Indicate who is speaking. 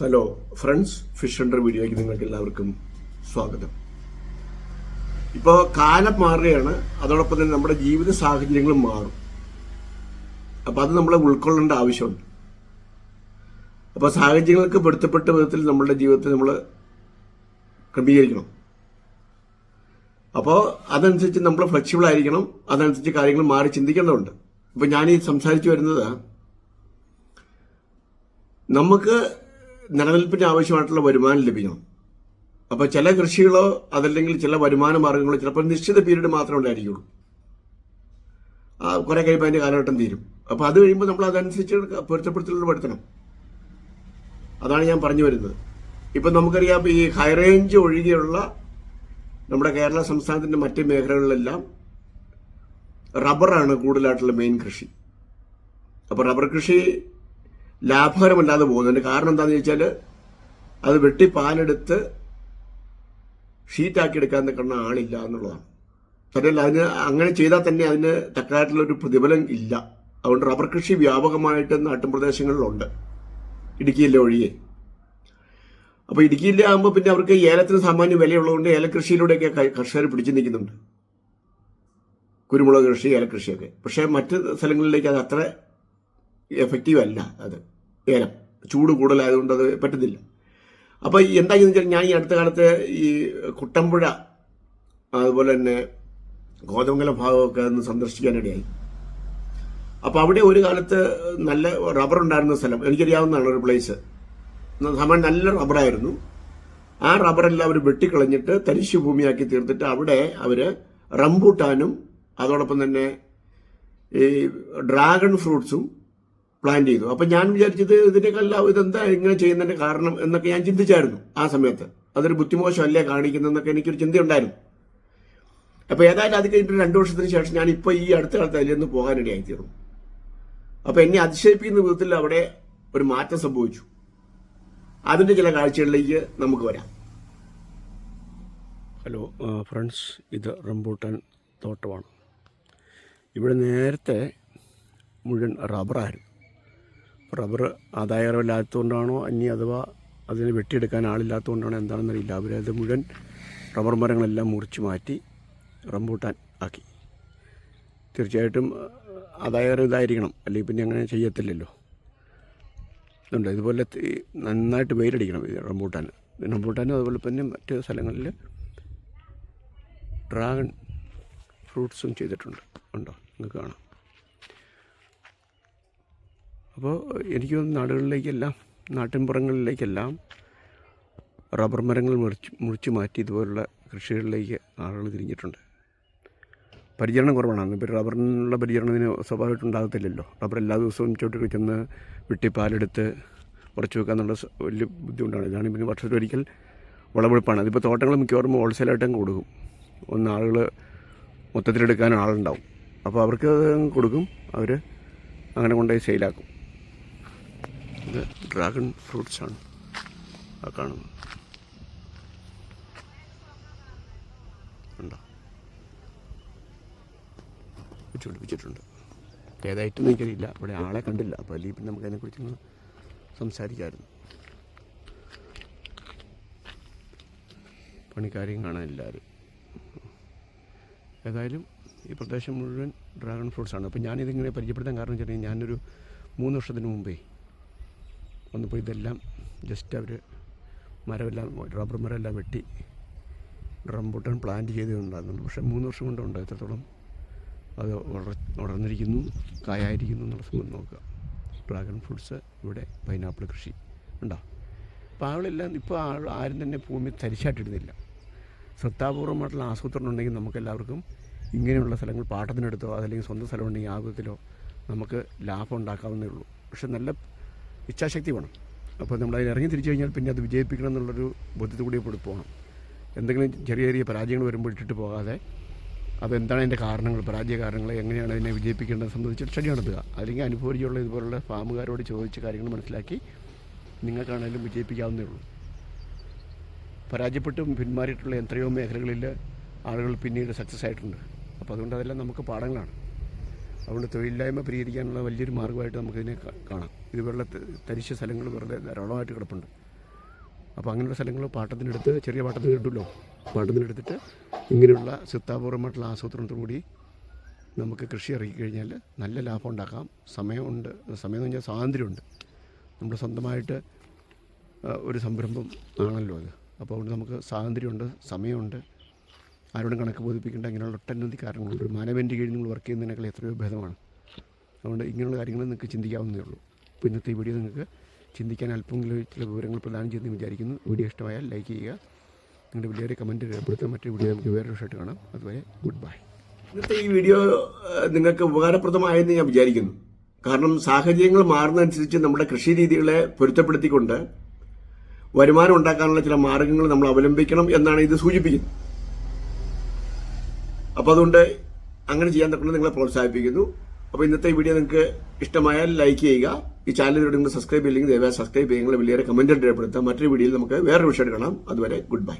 Speaker 1: Hello friends fish Hunter വീഡിയോയ്ക്ക് നിങ്ങൾക്ക് എല്ലാവർക്കും സ്വാഗതം. ഇപ്പോൾ കാലം മാറുകയാണ്. അതോടൊപ്പം തന്നെ നമ്മുടെ ജീവിത സാഹചര്യങ്ങളും മാറും. അപ്പോൾ അത് നമ്മളെ ഉൾക്കൊള്ളേണ്ട ആവശ്യമുണ്ട്. അപ്പോൾ സാഹചര്യങ്ങൾക്ക് പൊരുത്തപ്പെട്ട വിധത്തിൽ നമ്മളുടെ ജീവിതത്തെ നമ്മൾ ക്രമീകരിക്കണം. അപ്പോൾ അതനുസരിച്ച് നമ്മൾ ഫ്ലെക്സിബിൾ ആയിരിക്കണം. അതനുസരിച്ച് കാര്യങ്ങൾ മാറി ചിന്തിക്കേണ്ടതുണ്ട്. ഇപ്പോൾ ഞാൻ ഈ സംസാരിച്ചു വരുന്നത് നമുക്ക് നിലനിൽപ്പിന് ആവശ്യമായിട്ടുള്ള വരുമാനം ലഭിക്കണം. അപ്പോൾ ചില കൃഷികളോ അതല്ലെങ്കിൽ ചില വരുമാന മാർഗങ്ങളോ ചിലപ്പോൾ നിശ്ചിത പീരീഡ് മാത്രമേ ഉണ്ടായിരിക്കുള്ളൂ. ആ കുറെ കഴിയുമ്പോൾ അതിന്റെ കാലഘട്ടം തീരും. അപ്പോൾ അത് കഴിയുമ്പോൾ നമ്മൾ അതനുസരിച്ച് പൊരുത്തപ്പെടുത്തലുകൾ വരുത്തണം. അതാണ് ഞാൻ പറഞ്ഞു വരുന്നത്. ഇപ്പം നമുക്കറിയാം ഈ ഹൈ റേഞ്ച് ഒഴികെയുള്ള നമ്മുടെ കേരള സംസ്ഥാനത്തിന്റെ മറ്റ് മേഖലകളിലെല്ലാം റബ്ബറാണ് കൂടുതലായിട്ടുള്ള മെയിൻ കൃഷി. അപ്പോൾ റബ്ബർ കൃഷി ലാഭകരമല്ലാതെ പോകുന്നുണ്ട്. കാരണം എന്താണെന്ന് ചോദിച്ചാൽ അത് വെട്ടി പാലെടുത്ത് ഷീറ്റാക്കി എടുക്കാൻ നിൽക്കുന്ന ആളില്ല എന്നുള്ളതാണ്. തന്നെയല്ല അതിന് അങ്ങനെ ചെയ്താൽ തന്നെ അതിന് തക്കതായിട്ടുള്ള ഒരു പ്രതിഫലം ഇല്ല. അതുകൊണ്ട് റബ്ബർ കൃഷി വ്യാപകമായിട്ട് നാട്ടുപ്രദേശങ്ങളിലുണ്ട് ഇടുക്കിയിലെ ഒഴികെ. അപ്പോൾ ഇടുക്കിയിലെ ആകുമ്പോൾ പിന്നെ അവർക്ക് ഏലത്തിന് സാമാന്യ വിലയുള്ളതുകൊണ്ട് ഏലകൃഷിയിലൂടെയൊക്കെ കർഷകർ പിടിച്ചു നിൽക്കുന്നുണ്ട്. കുരുമുളക് കൃഷി ഏലകൃഷിയൊക്കെ പക്ഷേ മറ്റ് സ്ഥലങ്ങളിലേക്ക് അത് അത്ര എഫക്റ്റീവ് അല്ല അത്. ഏലം ചൂട് കൂടുതലായതുകൊണ്ട് അത് പറ്റുന്നില്ല. അപ്പോൾ എന്താണെന്ന് വെച്ചാൽ ഞാൻ ഈ അടുത്ത കാലത്ത് ഈ കുട്ടമ്പുഴ അതുപോലെ തന്നെ ഗോതമംഗലം ഭാഗമൊക്കെ ഒന്ന് സന്ദർശിക്കാനിടയായി. അപ്പോൾ അവിടെ ഒരു കാലത്ത് നല്ല റബ്ബർ ഉണ്ടായിരുന്ന സ്ഥലം. എനിക്കറിയാവുന്നതാണ് ഒരു പ്ലേസ് സമയം നല്ല റബ്ബറായിരുന്നു ആ റബ്ബറെല്ലാം അവർ വെട്ടിക്കളഞ്ഞിട്ട് തരിശു ഭൂമിയാക്കി തീർത്തിട്ട് അവിടെ അവർ റംബൂട്ടാനും അതോടൊപ്പം തന്നെ ഈ ഡ്രാഗൺ ഫ്രൂട്ട്സും പ്ലാൻ ചെയ്തു. അപ്പം ഞാൻ വിചാരിച്ചത് ഇതിനേക്കല്ല ഇതെന്താ ഇങ്ങനെ ചെയ്യുന്നതിന്റെ കാരണം എന്നൊക്കെ ഞാൻ ചിന്തിച്ചായിരുന്നു ആ സമയത്ത്. അതൊരു ബുദ്ധിമോശമല്ലേ കാണിക്കുന്നതെന്നൊക്കെ എനിക്കൊരു ചിന്തയുണ്ടായിരുന്നു. അപ്പോൾ ഏതായാലും അത് കഴിഞ്ഞിട്ട് രണ്ടു വർഷത്തിന് ശേഷം ഞാൻ ഇപ്പോൾ ഈ അടുത്ത കാലത്ത് അതിൽ നിന്ന് പോകാനിടയായി തീർന്നു. അപ്പോൾ എന്നെ അതിശയിപ്പിക്കുന്ന വിധത്തിൽ അവിടെ ഒരു മാറ്റം സംഭവിച്ചു. അതിന്റെ ചില കാഴ്ചകളിലേക്ക് നമുക്ക് വരാം.
Speaker 2: ഹലോ ഫ്രണ്ട്സ് ഇത് റംബൂട്ടാൻ തോട്ടമാണ്. ഇവിടെ നേരത്തെ മുഴുവൻ റബ്ബറായിരുന്നു. റബ്ബർ ആദായകരമില്ലാത്തതുകൊണ്ടാണോ ഇനി അഥവാ അതിനെ വെട്ടിയെടുക്കാൻ ആളില്ലാത്തതുകൊണ്ടാണോ? എന്താണെന്നറിയില്ല. അവരത് മുഴുവൻ റബ്ബർ മരങ്ങളെല്ലാം മുറിച്ച് മാറ്റി റംബൂട്ടാൻ ആക്കി. തീർച്ചയായിട്ടും ആദായകരം ഇതായിരിക്കണം. അല്ലെങ്കിൽ പിന്നെ അങ്ങനെ ചെയ്യത്തില്ലല്ലോ. ഇതുണ്ട്. ഇതുപോലെ നന്നായിട്ട് വെയിലടിക്കണം റംബൂട്ടാൻ. റംബൂട്ടാനും അതുപോലെ തന്നെ മറ്റ് സ്ഥലങ്ങളിൽ ഡ്രാഗൺ ഫ്രൂട്ട്സും ചെയ്തിട്ടുണ്ട്. ഉണ്ടോ? നിങ്ങൾക്ക് കാണാം. അപ്പോൾ എനിക്ക് തോന്നുന്നു നാടുകളിലേക്കെല്ലാം നാട്ടിൻപുറങ്ങളിലേക്കെല്ലാം റബ്ബർ മരങ്ങൾ മുറിച്ച് മുറിച്ച് മാറ്റി ഇതുപോലുള്ള കൃഷികളിലേക്ക് ആളുകൾ തിരിഞ്ഞിട്ടുണ്ട്. പരിചരണം കുറവാണ്. ഇപ്പോൾ റബ്ബറിനുള്ള പരിചരണം ഇതിന് സ്വാഭാവികമായിട്ട് ഉണ്ടാകത്തില്ലല്ലോ. റബ്ബർ എല്ലാ ദിവസവും ചോട്ടിൽ ചെന്ന് വിട്ടി പാലെടുത്ത് ഉറച്ചു സ- വലിയ ബുദ്ധിമുട്ടാണ്. ഇതാണ് പിന്നെ വർഷത്തിൽ ഒരിക്കൽ വിളവെടുപ്പാണ്. അതിപ്പോൾ തോട്ടങ്ങൾ മിക്കവാറും ഹോൾസെയിലായിട്ടും കൊടുക്കും. ഒന്ന് ആളുകൾ മൊത്തത്തിലെടുക്കാൻ ആളുണ്ടാവും. അപ്പോൾ അവർക്ക് കൊടുക്കും. അവർ അങ്ങനെ കൊണ്ടുപോയി സെയിലാക്കും. ഇത് ഡ്രാഗൺ ഫ്രൂട്ട്സ് ആണ്. ആ കാണുന്നത് ഉണ്ടോ വെച്ച് പിടിപ്പിച്ചിട്ടുണ്ട് ഏതായിട്ടൊന്നും എനിക്കറിയില്ല ഇവിടെ ആളെ കണ്ടില്ല. അപ്പോൾ അല്ലെങ്കിൽ പിന്നെ നമുക്ക് അതിനെക്കുറിച്ചൊന്ന് സംസാരിക്കാമായിരുന്നു പണിക്കാരെയും കാണാനില്ലാരും ഏതായാലും ഈ പ്രദേശം മുഴുവൻ ഡ്രാഗൺ ഫ്രൂട്ട്സ് ആണ്. അപ്പോൾ ഞാനിതിങ്ങനെ പരിചയപ്പെടുത്താൻ കാരണം വെച്ചിട്ടുണ്ടെങ്കിൽ ഞാനൊരു മൂന്ന് വർഷത്തിന് മുമ്പേ വന്നപ്പോൾ ഇതെല്ലാം ജസ്റ്റ് അവർ മരമെല്ലാം റബ്ബർ മരമെല്ലാം വെട്ടി റംബൂട്ടാൻ പ്ലാന്റ് ചെയ്തിട്ടുണ്ടായിരുന്നു പക്ഷേ മൂന്ന് വർഷം കൊണ്ടുണ്ട് എത്രത്തോളം അത് വളർ വളർന്നിരിക്കുന്നു കായായിരിക്കുന്നു എന്നുള്ള സംഭവം നോക്കുക. ഡ്രാഗൺ ഫ്രൂട്ട്സ് ഇവിടെ പൈനാപ്പിൾ കൃഷി ഉണ്ടോ? അപ്പോൾ ആളെല്ലാം ഇപ്പോൾ ആൾ ആരും തന്നെ ഭൂമി തരിശായിട്ടിടുന്നില്ല ശ്രദ്ധാപൂർവമായിട്ടുള്ള ആസൂത്രണം ഉണ്ടെങ്കിൽ നമുക്കെല്ലാവർക്കും ഇങ്ങനെയുള്ള സ്ഥലങ്ങൾ പാട്ടത്തിനെടുത്തോ അതല്ലെങ്കിൽ സ്വന്തം സ്ഥലം ഉണ്ടെങ്കിൽ ആ വിധത്തിലോ നമുക്ക് ലാഭം ഉണ്ടാക്കാവുന്നേ ഉള്ളൂ. പക്ഷെ നല്ല ഇച്ഛാശക്തി വേണം. അപ്പോൾ നമ്മൾ അതിൽ ഇറങ്ങി തിരിച്ചു കഴിഞ്ഞാൽ പിന്നെ അത് വിജയിപ്പിക്കണം എന്നുള്ളൊരു ബുദ്ധിത്തു കൂടി ഇപ്പോൾ പോകണം. എന്തെങ്കിലും ചെറിയ ചെറിയ പരാജയങ്ങൾ വരുമ്പോൾ ഇട്ടിട്ട് പോകാതെ അതെന്താണ് അതിന്റെ കാരണങ്ങൾ പരാജയ കാരണങ്ങൾ എങ്ങനെയാണ് അതിനെ വിജയിപ്പിക്കേണ്ടത് സംബന്ധിച്ച് സ്റ്റഡി നടത്തുക. അല്ലെങ്കിൽ അനുഭവിച്ചുള്ള ഇതുപോലുള്ള ഫാമുകാരോട് ചോദിച്ച് കാര്യങ്ങൾ മനസ്സിലാക്കി നിങ്ങൾക്കാണെങ്കിലും വിജയിപ്പിക്കാവുന്നേ ഉള്ളൂ. പരാജയപ്പെട്ടും പിന്മാറിയിട്ടുള്ള എത്രയോ മേഖലകളിൽ ആളുകൾ പിന്നീട് സക്സസ് ആയിട്ടുണ്ട്. അപ്പോൾ അതുകൊണ്ട് അതെല്ലാം നമുക്ക് പാഠങ്ങളാണ്. അതുകൊണ്ട് തൊഴിലില്ലായ്മ പരിഹരിക്കാനുള്ള വലിയൊരു മാർഗമായിട്ട് നമുക്കിതിനെ കാണാം. ഇതുപോലുള്ള വെള്ള തരിശ സ്ഥലങ്ങൾ വെറുതെ ധാരാളമായിട്ട് കിടപ്പുണ്ട്. അപ്പോൾ അങ്ങനെയുള്ള സ്ഥലങ്ങൾ പാട്ടത്തിനെടുത്ത് ചെറിയ പാട്ടത്തിന് കിട്ടുമല്ലോ പാട്ടത്തിനെടുത്തിട്ട് ഇങ്ങനെയുള്ള ചിത്താപൂർവമായിട്ടുള്ള ആസൂത്രണത്തോടുകൂടി നമുക്ക് കൃഷി ഇറക്കി കഴിഞ്ഞാൽ നല്ല ലാഭം ഉണ്ടാക്കാം. സമയമുണ്ട്. സമയം എന്ന് പറഞ്ഞാൽ സ്വാതന്ത്ര്യമുണ്ട്. നമ്മൾ സ്വന്തമായിട്ട് ഒരു സംരംഭം ആണല്ലോ അത്. അപ്പോൾ അതുകൊണ്ട് നമുക്ക് സ്വാതന്ത്ര്യമുണ്ട് സമയമുണ്ട്. ആരോടും കണക്ക് ബോധിപ്പിക്കേണ്ട ഇങ്ങനെയുള്ള ഒട്ടനവധി കാരണങ്ങളുണ്ട് ഒരു മാനവേന്റെ കീഴിൽ നിങ്ങൾ വർക്ക് ചെയ്യുന്നതിനേക്കാൾ എത്രയോ ഭേദമാണ്. അതുകൊണ്ട് ഇങ്ങനെയുള്ള കാര്യങ്ങൾ നിങ്ങൾക്ക് ചിന്തിക്കാവുന്നതേ ഉള്ളൂ. അപ്പോൾ ഇന്നത്തെ വീഡിയോ നിങ്ങൾക്ക് ചിന്തിക്കാൻ അല്പമെങ്കിലും ചില വിവരങ്ങൾ പ്രദാനം ചെയ്യുമെന്ന് വിചാരിക്കുന്നു. വീഡിയോ ഇഷ്ടമായാൽ ലൈക്ക് ചെയ്യുക. നിങ്ങളുടെ വലിയൊരു കമന്റ് രേഖപ്പെടുത്തുക. മറ്റൊരു വീഡിയോ നമുക്ക് വേറൊരു ഷർട്ട് കാണാം. അതുവരെ ഗുഡ് ബൈ
Speaker 1: ഇന്നത്തെ ഈ വീഡിയോ നിങ്ങൾക്ക് ഉപകാരപ്രദമായെന്ന് ഞാൻ വിചാരിക്കുന്നു. കാരണം സാഹചര്യങ്ങൾ മാറുന്നതനുസരിച്ച് നമ്മുടെ കൃഷി രീതികളെ പൊരുത്തപ്പെടുത്തിക്കൊണ്ട് വരുമാനം ഉണ്ടാക്കാനുള്ള ചില മാർഗങ്ങൾ നമ്മൾ അവലംബിക്കണം എന്നാണ് ഇത് സൂചിപ്പിക്കുന്നത്. അപ്പോൾ അതുകൊണ്ട് അങ്ങനെ ചെയ്യാൻ തക്കുന്നത് നിങ്ങളെ പ്രോത്സാഹിപ്പിക്കുന്നു. അപ്പോൾ ഇന്നത്തെ വീഡിയോ നിങ്ങൾക്ക് ഇഷ്ടമായാൽ ലൈക്ക് ചെയ്യുക. ഈ ചാനലിലൂടെ നിങ്ങൾ സബ്സ്ക്രൈബ് ചെയ്യില്ലെങ്കിൽ ദയവായി സബ്സ്ക്രൈബ് ചെയ്യുക. നിങ്ങളെ വലിയ കമന്റ് രേഖപ്പെടുത്താം. മറ്റൊരു വീഡിയോയിൽ നമുക്ക് വേറൊരു വിഷയം കാണാം. അതുവരെ ഗുഡ് ബൈ